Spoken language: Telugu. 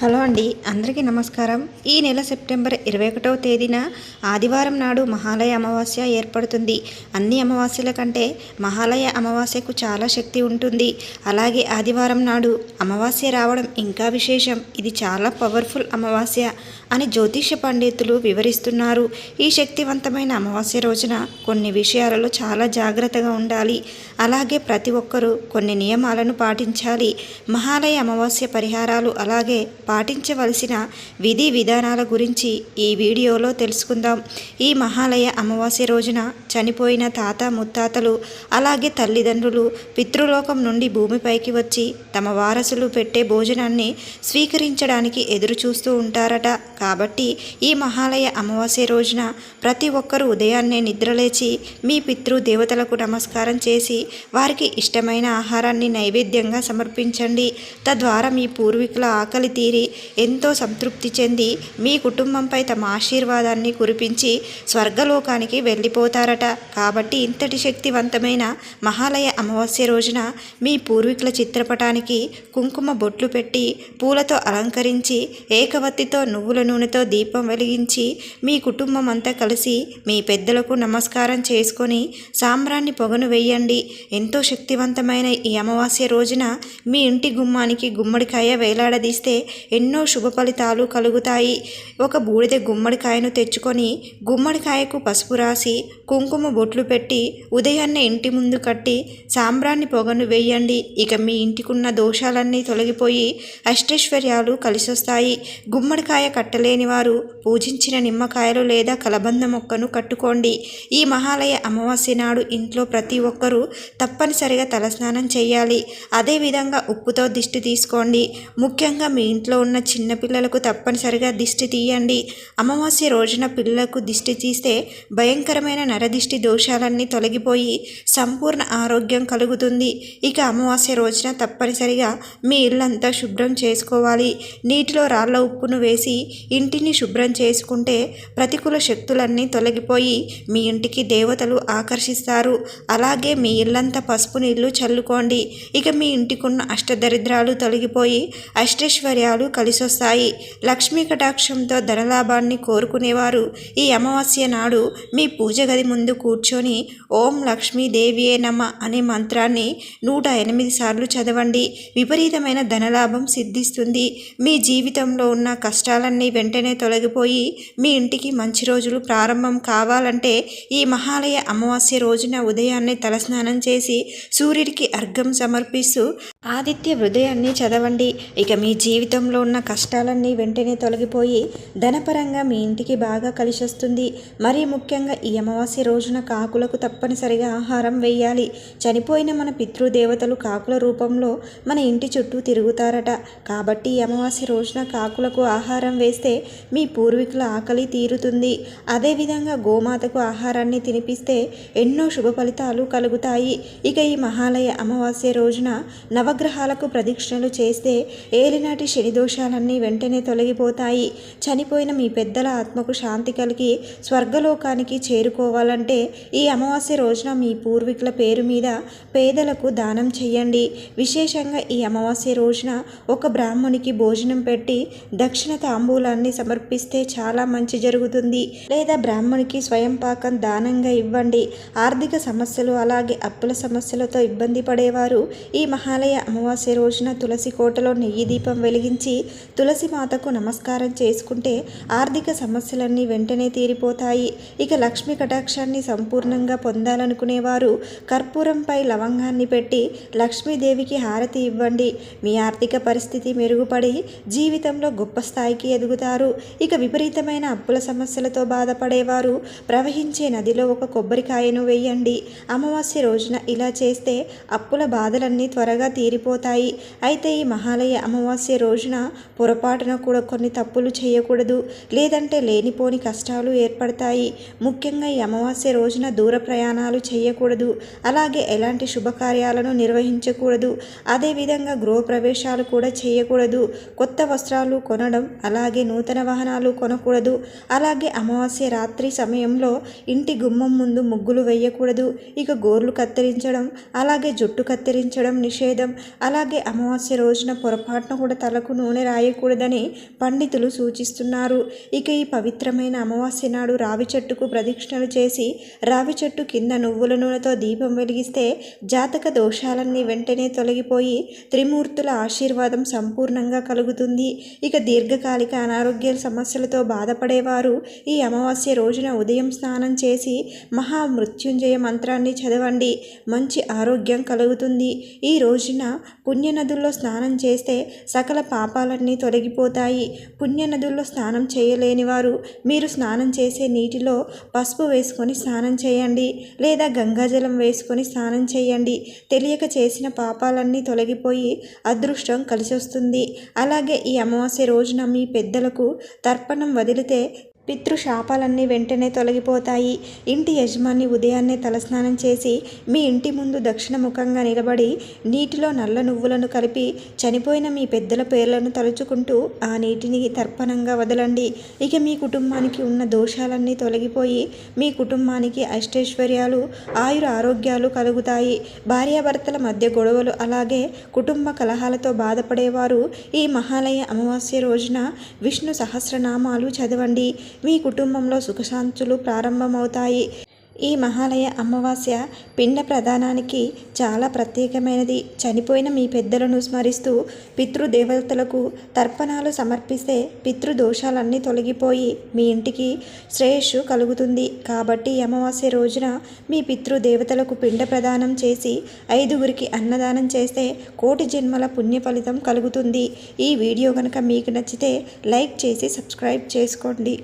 హలో అండి అందరికీ నమస్కారం. ఈ నెల సెప్టెంబర్ ఇరవై ఒకటవ తేదీన ఆదివారం నాడు మహాలయ అమావాస్య ఏర్పడుతుంది. అన్ని అమావాస్యల కంటే మహాలయ అమావాస్యకు చాలా శక్తి ఉంటుంది. అలాగే ఆదివారం నాడు అమావాస్య రావడం ఇంకా విశేషం. ఇది చాలా పవర్ఫుల్ అమావాస్య అని జ్యోతిష పండితులు వివరిస్తున్నారు. ఈ శక్తివంతమైన అమావాస్య రోజున కొన్ని విషయాలలో చాలా జాగ్రత్తగా ఉండాలి. అలాగే ప్రతి ఒక్కరూ కొన్ని నియమాలను పాటించాలి. మహాలయ అమావాస్య పరిహారాలు అలాగే పాటించవలసిన విధి విధానాల గురించి ఈ వీడియోలో తెలుసుకుందాం. ఈ మహాలయ అమావాస్య రోజున చనిపోయిన తాత ముత్తాతలు అలాగే తల్లిదండ్రులు పితృలోకం నుండి భూమిపైకి వచ్చి తమ వారసులు పెట్టే భోజనాన్ని స్వీకరించడానికి ఎదురు చూస్తూ ఉంటారట. కాబట్టి ఈ మహాలయ అమావాస్య రోజున ప్రతి ఒక్కరూ ఉదయాన్నే నిద్రలేచి మీ పితృ దేవతలకు నమస్కారం చేసి వారికి ఇష్టమైన ఆహారాన్ని నైవేద్యంగా సమర్పించండి. తద్వారా మీ పూర్వీకుల ఆకలి తీరి ఎంతో సంతృప్తి చెంది మీ కుటుంబంపై తమ ఆశీర్వాదాన్ని కురిపించి స్వర్గలోకానికి వెళ్ళిపోతారట. కాబట్టి ఇంతటి శక్తివంతమైన మహాలయ అమావాస్య రోజున మీ పూర్వీకుల చిత్రపటానికి కుంకుమ బొట్లు పెట్టి పూలతో అలంకరించి ఏకవత్తితో నువ్వుల నూనెతో దీపం వెలిగించి మీ కుటుంబం అంతా కలిసి మీ పెద్దలకు నమస్కారం చేసుకొని సాంబ్రాన్ని పొగను వేయండి. ఎంతో శక్తివంతమైన ఈ అమావాస్య రోజున మీ ఇంటి గుమ్మానికి గుమ్మడికాయ వేలాడదీస్తే ఎన్నో శుభ ఫలితాలు కలుగుతాయి. ఒక బూడిద గుమ్మడికాయను తెచ్చుకొని గుమ్మడికాయకు పసుపు రాసి కుంకుమ బొట్లు పెట్టి ఉదయాన్నే ఇంటి ముందు కట్టి సాంబ్రాన్ని పొగను వేయండి. ఇక మీ ఇంటికున్న దోషాలన్నీ తొలగిపోయి అష్టైశ్వర్యాలు కలిసొస్తాయి. గుమ్మడికాయ కట్టలేని వారు పూజించిన నిమ్మకాయలు లేదా కలబంద మొక్కను కట్టుకోండి. ఈ మహాలయ అమావాస్య నాడు ఇంట్లో ప్రతి ఒక్కరూ తప్పనిసరిగా తలస్నానం చేయాలి. అదేవిధంగా ఉప్పుతో దిష్టి తీసుకోండి. ముఖ్యంగా మీ ఇంట్లో ఉన్న చిన్నపిల్లలకు తప్పనిసరిగా దిష్టి తీయండి. అమావాస్య రోజున పిల్లలకు దిష్టి తీస్తే భయంకరమైన నరదిష్టి దోషాలన్నీ తొలగిపోయి సంపూర్ణ ఆరోగ్యం కలుగుతుంది. ఇక అమావాస్య రోజున తప్పనిసరిగా మీ ఇల్లంతా శుభ్రం చేసుకోవాలి. నీటిలో రాళ్ళ ఉప్పును వేసి ఇంటిని శుభ్రం చేసుకుంటే ప్రతికూల శక్తులన్నీ తొలగిపోయి మీ ఇంటికి దేవతలు ఆకర్షిస్తారు. అలాగే మీ ఇల్లంతా పసుపు నీళ్ళు చల్లుకోండి. ఇక మీ ఇంటికున్న అష్టదరిద్రాలు తొలగిపోయి అష్టైశ్వర్యాలు కలిసొస్తాయి. లక్ష్మీ కటాక్షంతో ధనలాభాన్ని కోరుకునేవారు. ఈ అమావాస్య నాడు మీ పూజ గది ముందు కూర్చొని ఓం లక్ష్మీదేవియే నమ అనే మంత్రాన్ని నూట ఎనిమిది సార్లు చదవండి. విపరీతమైన ధనలాభం సిద్ధిస్తుంది. మీ జీవితంలో ఉన్న కష్టాలన్నీ వెంటనే తొలగిపోయి మీ ఇంటికి మంచి రోజులు ప్రారంభం కావాలంటే ఈ మహాలయ అమావాస్య రోజున ఉదయాన్నే తలస్నానం చేసి సూర్యుడికి అర్ఘం సమర్పిస్తూ ఆదిత్య హృదయాన్ని చదవండి. ఇక మీ జీవితంలో ఉన్న కష్టాలన్నీ వెంటనే తొలగిపోయి ధనపరంగా మీ ఇంటికి బాగా కలిసొస్తుంది. మరీ ముఖ్యంగా ఈ అమావాస్య రోజున కాకులకు తప్పనిసరిగా ఆహారం వేయాలి చనిపోయిన మన పితృదేవతలు కాకుల రూపంలో మన ఇంటి చుట్టూ తిరుగుతారట. కాబట్టి ఈ అమావాస్య రోజున కాకులకు ఆహారం వేస్తే మీ పూర్వీకుల ఆకలి తీరుతుంది. అదేవిధంగా గోమాతకు ఆహారాన్ని తినిపిస్తే ఎన్నో శుభ ఫలితాలు కలుగుతాయి. ఇక ఈ మహాలయ అమావాస్య రోజున నవ నవగ్రహాలకు ప్రదక్షిణలు చేస్తే ఏలినాటి శని దోషాలన్నీ వెంటనే తొలగిపోతాయి. చనిపోయిన మీ పెద్దల ఆత్మకు శాంతి కలిగి స్వర్గలోకానికి చేరుకోవాలంటే ఈ అమావాస్య రోజున మీ పూర్వీకుల పేరు మీద పేదలకు దానం చేయండి విశేషంగా ఈ అమావాస్య రోజున ఒక బ్రాహ్మణికి భోజనం పెట్టి దక్షిణ తాంబూలాన్ని సమర్పిస్తే చాలా మంచి జరుగుతుంది. లేదా బ్రాహ్మణికి స్వయం పాకం దానంగా ఇవ్వండి. ఆర్థిక సమస్యలు అలాగే అప్పుల సమస్యలతో ఇబ్బంది పడేవారు ఈ మహాలయ అమావాస్య రోజున తులసి కోటలో నెయ్యి దీపం వెలిగించి తులసి మాతకు నమస్కారం చేసుకుంటే ఆర్థిక సమస్యలన్నీ వెంటనే తీరిపోతాయి. ఇక లక్ష్మి కటాక్షాన్ని సంపూర్ణంగా పొందాలనుకునేవారు కర్పూరంపై లవంగాన్ని పెట్టి లక్ష్మీదేవికి హారతి ఇవ్వండి. మీ ఆర్థిక పరిస్థితి మెరుగుపడి జీవితంలో గొప్ప స్థాయికి ఎదుగుతారు. ఇక విపరీతమైన అప్పుల సమస్యలతో బాధపడేవారు ప్రవహించే నదిలో ఒక కొబ్బరికాయను వేయండి. అమావాస్య రోజున ఇలా చేస్తే అప్పుల బాధలన్నీ త్వరగా తీరిపోతాయి. అయితే ఈ మహాలయ అమావాస్య రోజున పొరపాటున కూడా కొన్ని తప్పులు చేయకూడదు. లేదంటే లేనిపోని కష్టాలు ఏర్పడతాయి. ముఖ్యంగా ఈ అమావాస్య రోజున దూర ప్రయాణాలు చేయకూడదు. అలాగే ఎలాంటి శుభకార్యాలను నిర్వహించకూడదు. అదేవిధంగా గృహప్రవేశాలు కూడా చేయకూడదు. కొత్త వస్త్రాలు కొనడం అలాగే నూతన వాహనాలు కొనకూడదు. అలాగే అమావాస్య రాత్రి సమయంలో ఇంటి గుమ్మం ముందు ముగ్గులు వేయకూడదు. ఇక గోర్లు కత్తిరించడం అలాగే జుట్టు కత్తిరించడం నిషేధం. అలాగే అమావాస్య రోజున పొరపాటున కూడా తలకు నూనె రాయకూడదని పండితులు సూచిస్తున్నారు. ఇక ఈ పవిత్రమైన అమావాస్య నాడు రావి చెట్టుకు ప్రదక్షిణలు చేసి రావి చెట్టు కింద నువ్వుల నూనెతో దీపం వెలిగిస్తే జాతక దోషాలన్నీ వెంటనే తొలగిపోయి త్రిమూర్తుల ఆశీర్వాదం సంపూర్ణంగా కలుగుతుంది. ఇక దీర్ఘకాలిక అనారోగ్య సమస్యలతో బాధపడేవారు ఈ అమావాస్య రోజున ఉదయం స్నానం చేసి మహామృత్యుంజయ మంత్రాన్ని చదవండి. మంచి ఆరోగ్యం కలుగుతుంది. ఈ రోజున పుణ్యనదుల్లో స్నానం చేస్తే సకల పాపాలన్నీ తొలగిపోతాయి. పుణ్యనదుల్లో స్నానం చేయలేని వారు మీరు స్నానం చేసే నీటిలో పసుపు వేసుకొని స్నానం చేయండి లేదా గంగాజలం వేసుకొని స్నానం చేయండి. తెలియక చేసిన పాపాలన్నీ తొలగిపోయి అదృష్టం కలిసి వస్తుంది అలాగే ఈ అమావాస్య రోజున మీ పెద్దలకు తర్పణం వదిలితే పితృశాపాలన్నీ వెంటనే తొలగిపోతాయి. ఇంటి యజమాని ఉదయాన్నే తలస్నానం చేసి మీ ఇంటి ముందు దక్షిణ ముఖంగా నిలబడి నీటిలో నల్ల నువ్వులను కలిపి చనిపోయిన మీ పెద్దల పేర్లను తలుచుకుంటూ ఆ నీటిని తర్పణంగా వదలండి. ఇక మీ కుటుంబానికి ఉన్న దోషాలన్నీ తొలగిపోయి మీ కుటుంబానికి అష్టైశ్వర్యాలు ఆయుర ఆరోగ్యాలు కలుగుతాయి. భార్యాభర్తల మధ్య గొడవలు అలాగే కుటుంబ కలహాలతో బాధపడేవారు ఈ మహాలయ అమావాస్య రోజున విష్ణు సహస్రనామాలు చదవండి. మీ కుటుంబంలో సుఖశాంతులు ప్రారంభమవుతాయి. ఈ మహాలయ అమావాస్య పిండ ప్రదానానికి చాలా ప్రత్యేకమైనది. చనిపోయిన మీ పెద్దలను స్మరిస్తూ పితృదేవతలకు తర్పణాలు సమర్పిస్తే పితృదోషాలన్నీ తొలగిపోయి మీ ఇంటికి శ్రేయస్సు కలుగుతుంది. కాబట్టి అమావాస్య రోజున మీ పితృదేవతలకు పిండ ప్రదానం చేసి ఐదుగురికి అన్నదానం చేస్తే కోటి జన్మల పుణ్య ఫలితం కలుగుతుంది. ఈ వీడియో కనుక మీకు నచ్చితే లైక్ చేసి సబ్స్క్రైబ్ చేసుకోండి.